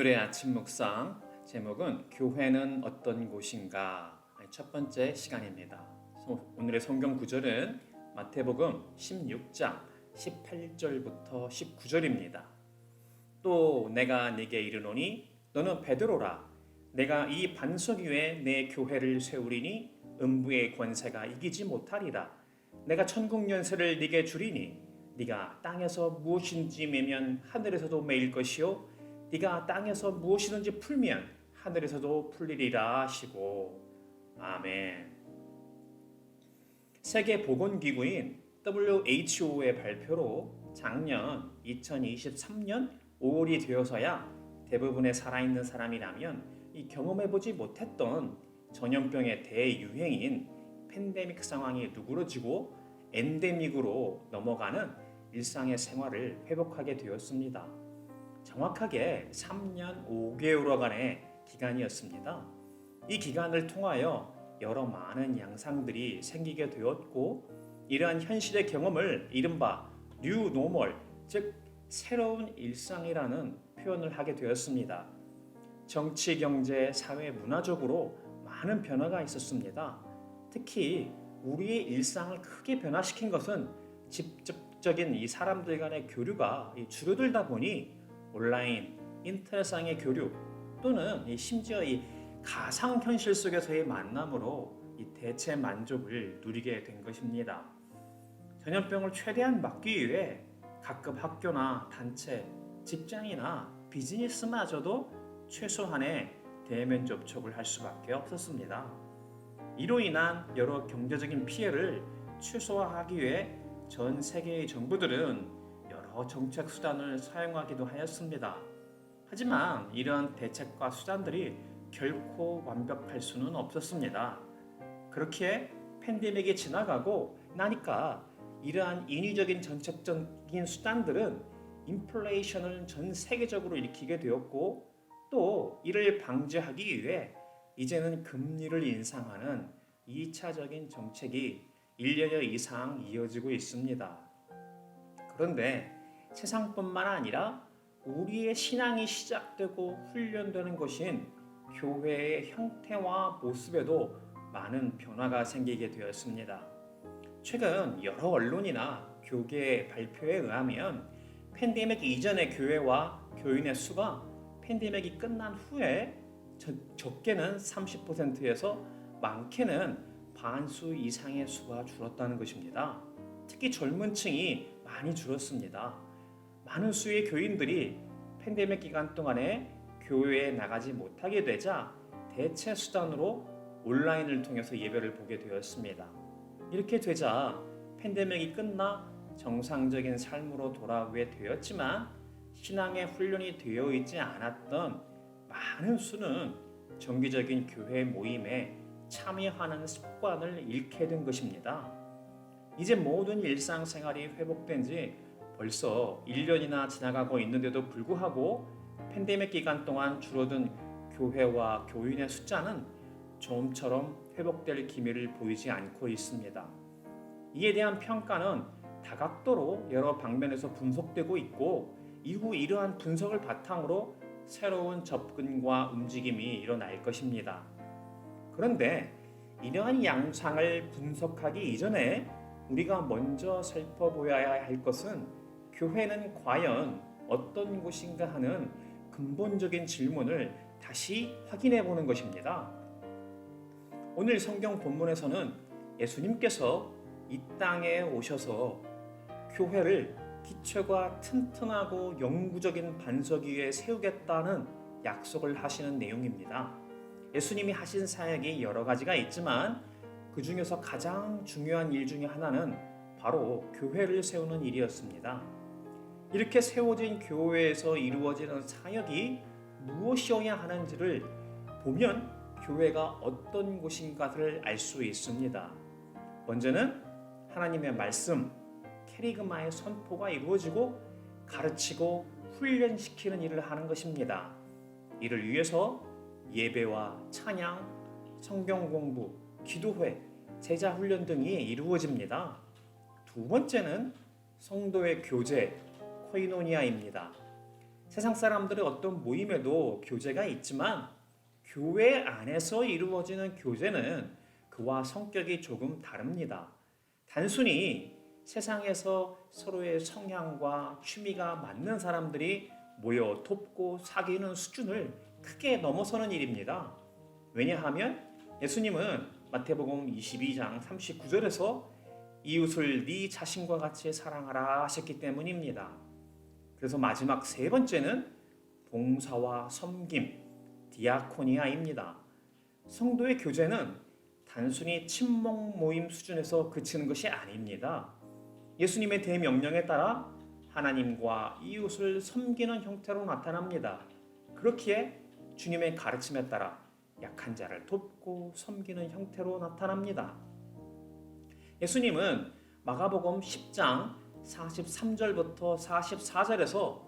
오늘의 아침 묵상 제목은 교회는 어떤 곳인가 첫 번째 시간입니다. 소- 오늘의 성경 구절은 마태복음 16장 18절부터 19절입니다. 또 내가 네게 이르노니 너는 베드로라 내가 이 반석 위에 내 교회를 세우리니 음부의 권세가 이기지 못하리라 내가 천국 연세를 네게 주리니 네가 땅에서 무엇인지 매면 하늘에서도 매일 것이요 네가 땅에서 무엇이든지 풀면 하늘에서도 풀리리라 하시고 아멘. 세계 보건 기구인 WHO의 발표로 작년 2023년 5월이 되어서야 대부분의 살아있는 사람이라면 이 경험해보지 못했던 전염병의 대유행인 팬데믹 상황이 누그러지고 엔데믹으로 넘어가는 일상의 생활을 회복하게 되었습니다. 정확하게 3년 5개월여간의 기간이었습니다. 이 기간을 통하여 여러 많은 양상들이 생기게 되었고 이러한 현실의 경험을 이른바 뉴 노멀 즉 새로운 일상이라는 표현을 하게 되었습니다. 정치, 경제, 사회, 문화적으로 많은 변화가 있었습니다. 특히 우리의 일상을 크게 변화시킨 것은 직접적인 이 사람들 간의 교류가 이 줄어들다 보니 온라인, 인터넷상의 교류 또는 이 심지어 이 가상 현실 속에서의 만남으로 이 대체 만족을 누리게 된 것입니다. 전염병을 최대한 막기 위해 각급 학교나 단체, 직장이나 비즈니스마저도 최소한의 대면 접촉을 할 수밖에 없었습니다. 이로 인한 여러 경제적인 피해를 최소화하기 위해 전 세계의 정부들은 정책 수단을 사용하기도 하였습니다. 하지만 이러한 대책과 수단들이 결코 완벽할 수는 없었습니다. 그렇게 팬데믹이 지나가고 나니까 이러한 인위적인 정책적인 수단들은 인플레이션을 전 세계적으로 일으키게 되었고 또 이를 방지하기 위해 이제는 금리를 인상하는 2차적인 정책이 1년여 이상 이어지고 있습니다. 그런데 세상뿐만 아니라 우리의 신앙이 시작되고 훈련되는 것인 교회의 형태와 모습에도 많은 변화가 생기게 되었습니다. 최근 여러 언론이나 교계의 발표에 의하면 팬데믹 이전의 교회와 교인의 수가 팬데믹이 끝난 후에 적- 적게는 30%에서 많게는 반수 이상의 수가 줄었다는 것입니다. 특히 젊은 층이 많이 줄었습니다. 많은 수의 교인들이 팬데믹 기간 동안에 교회에 나가지 못하게 되자 대체 수단으로 온라인을 통해서 예배를 보게 되었습니다. 이렇게 되자 팬데믹이 끝나 정상적인 삶으로 돌아오게 되었지만 신앙의 훈련이 되어 있지 않았던 많은 수는 정기적인 교회 모임에 참여하는 습관을 잃게 된 것입니다. 이제 모든 일상생활이 회복된 지 벌써 1년이나 지나가고 있는데도 불구하고 팬데믹 기간 동안 줄어든 교회와 교인의 숫자는 좀처럼 회복될 기미를 보이지 않고 있습니다. 이에 대한 평가는 다각도로 여러 방면에서 분석되고 있고 이후 이러한 분석을 바탕으로 새로운 접근과 움직임이 일어날 것입니다. 그런데 이러한 양상을 분석하기 이전에 우리가 먼저 살펴보아야 할 것은 교회는 과연 어떤 곳인가 하는 근본적인 질문을 다시 확인해 보는 것입니다. 오늘 성경 본문에서는 예수님께서 이 땅에 오셔서 교회를 기초가 튼튼하고 영구적인 반석 위에 세우겠다는 약속을 하시는 내용입니다. 예수님이 하신 사역이 여러 가지가 있지만 그 중에서 가장 중요한 일 중에 하나는 바로 교회를 세우는 일이었습니다. 이렇게 세워진 교회에서 이루어지는 사역이 무엇이어야 하는지를 보면 교회가 어떤 곳인가를 알 수 있습니다. 먼저는 하나님의 말씀, 캐리그마의 선포가 이루어지고 가르치고 훈련시키는 일을 하는 것입니다. 이를 위해서 예배와 찬양, 성경 공부, 기도회, 제자 훈련 등이 이루어집니다. 두 번째는 성도의 교제, 코이노니아입니다. 세상 사람들의 어떤 모임에도 교제가 있지만 교회 안에서 이루어지는 교제는 그와 성격이 조금 다릅니다. 단순히 세상에서 서로의 성향과 취미가 맞는 사람들이 모여 돕고 사귀는 수준을 크게 넘어서는 일입니다. 왜냐하면 예수님은 마태복음 22장 39절에서 이웃을 네 자신과 같이 사랑하라 하셨기 때문입니다. 그래서 마지막 세 번째는 봉사와 섬김, 디아코니아입니다. 성도의 교제는 단순히 친목 모임 수준에서 그치는 것이 아닙니다. 예수님의 대명령에 따라 하나님과 이웃을 섬기는 형태로 나타납니다. 그렇기에 주님의 가르침에 따라 약한 자를 돕고 섬기는 형태로 나타납니다. 예수님은 마가복음 10장 43절부터 44절에서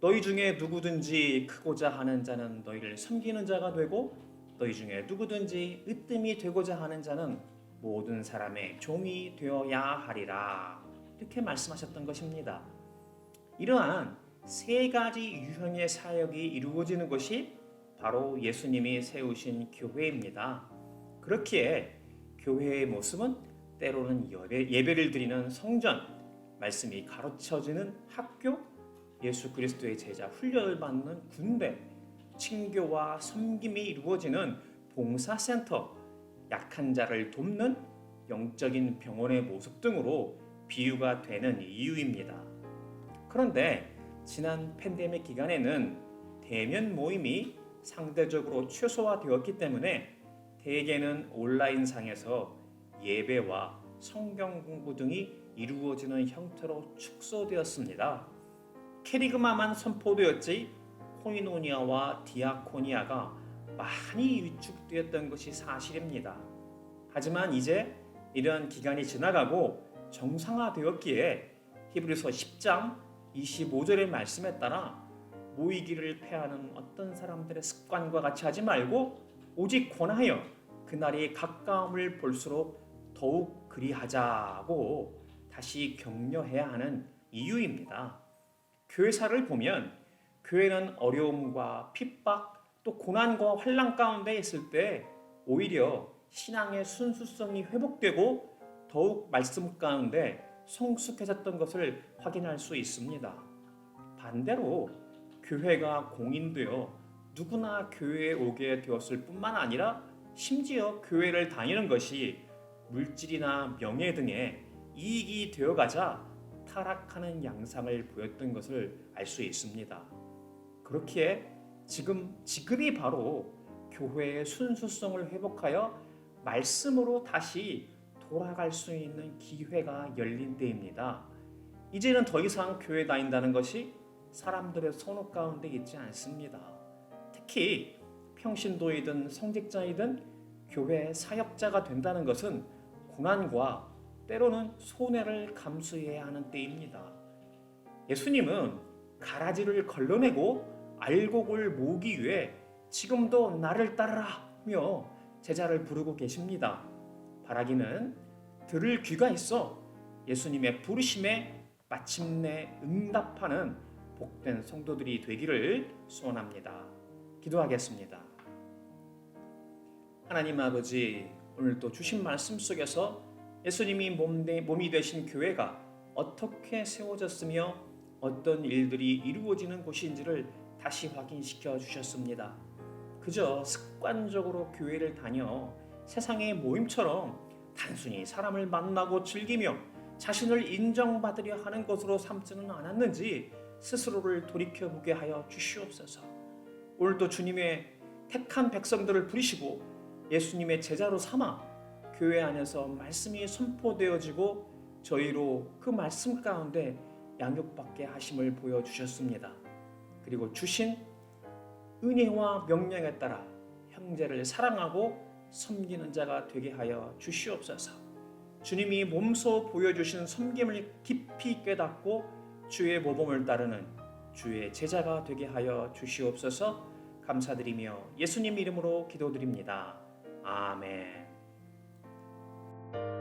너희 중에 누구든지 크고자 하는 자는 너희를 섬기는 자가 되고 너희 중에 누구든지 으뜸이 되고자 하는 자는 모든 사람의 종이 되어야 하리라 이렇게 말씀하셨던 것입니다. 이러한 세 가지 유형의 사역이 이루어지는 것이 바로 예수님이 세우신 교회입니다. 그렇기에 교회의 모습은 때로는 예배, 예배를 드리는 성전, 말씀이 가르쳐지는 학교, 예수 그리스도의 제자 훈련을 받는 군대, 친교와 섬김이 이루어지는 봉사센터, 약한 자를 돕는 영적인 병원의 모습 등으로 비유가 되는 이유입니다. 그런데 지난 팬데믹 기간에는 대면 모임이 상대적으로 최소화되었기 때문에 대개는 온라인상에서 예배와 성경 공부 등이 이루어지는 형태로 축소되었습니다. 캐리그마만 선포되었지 코이노니아와 디아코니아가 많이 위축되었던 것이 사실입니다. 하지만 이제 이런 기간이 지나가고 정상화되었기에 히브리서 10장 25절의 말씀에 따라 모이기를 패하는 어떤 사람들의 습관과 같이 하지 말고 오직 권하여 그날이 가까움을 볼수록 더욱 그리하자고 다시 격려해야 하는 이유입니다. 교회사를 보면 교회는 어려움과 핍박 또 고난과 환란 가운데 있을 때 오히려 신앙의 순수성이 회복되고 더욱 말씀 가운데 성숙해졌던 것을 확인할 수 있습니다. 반대로 교회가 공인되어 누구나 교회에 오게 되었을 뿐만 아니라 심지어 교회를 다니는 것이 물질이나 명예 등의 이익이 되어가자 타락하는 양상을 보였던 것을 알 수 있습니다. 그렇기에 지금 지금이 바로 교회의 순수성을 회복하여 말씀으로 다시 돌아갈 수 있는 기회가 열린 때입니다. 이제는 더 이상 교회 다닌다는 것이 사람들의 선호 가운데 있지 않습니다. 특히 평신도이든 성직자이든 교회 사역자가 된다는 것은 고난과 때로는 손해를 감수해야 하는 때입니다. 예수님은 가라지를 걸러내고 알곡을 모으기 위해 지금도 나를 따르라며 제자를 부르고 계십니다. 바라기는 들을 귀가 있어 예수님의 부르심에 마침내 응답하는 복된 성도들이 되기를 소원합니다. 기도하겠습니다. 하나님 아버지, 오늘 또 주신 말씀 속에서 예수님이 몸이 되신 교회가 어떻게 세워졌으며 어떤 일들이 이루어지는 곳인지를 다시 확인시켜 주셨습니다. 그저 습관적으로 교회를 다녀 세상의 모임처럼 단순히 사람을 만나고 즐기며 자신을 인정받으려 하는 것으로 삼지는 않았는지 스스로를 돌이켜보게 하여 주시옵소서. 오늘도 주님의 택한 백성들을 부리시고 예수님의 제자로 삼아 교회 안에서 말씀이 선포되어지고 저희로 그 말씀 가운데 양육받게 하심을 보여주셨습니다. 그리고 주신 은혜와 명령에 따라 형제를 사랑하고 섬기는 자가 되게 하여 주시옵소서. 주님이 몸소 보여주신 섬김을 깊이 깨닫고 주의 모범을 따르는 주의 제자가 되게 하여 주시옵소서. 감사드리며 예수님 이름으로 기도드립니다. 아멘. thank you